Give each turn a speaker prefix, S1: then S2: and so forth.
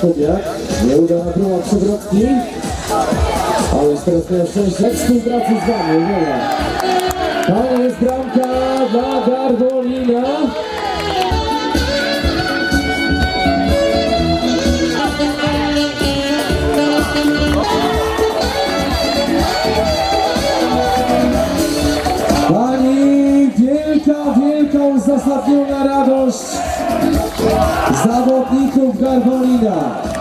S1: Kubiak. Nieudana próba przewrotki. Ale jest teraz miał szczęście. Współpracy z nami, nie ma bramka dla Garwolina. Pani, wielka, wielka uzasadniona radość zawodników Garwolina.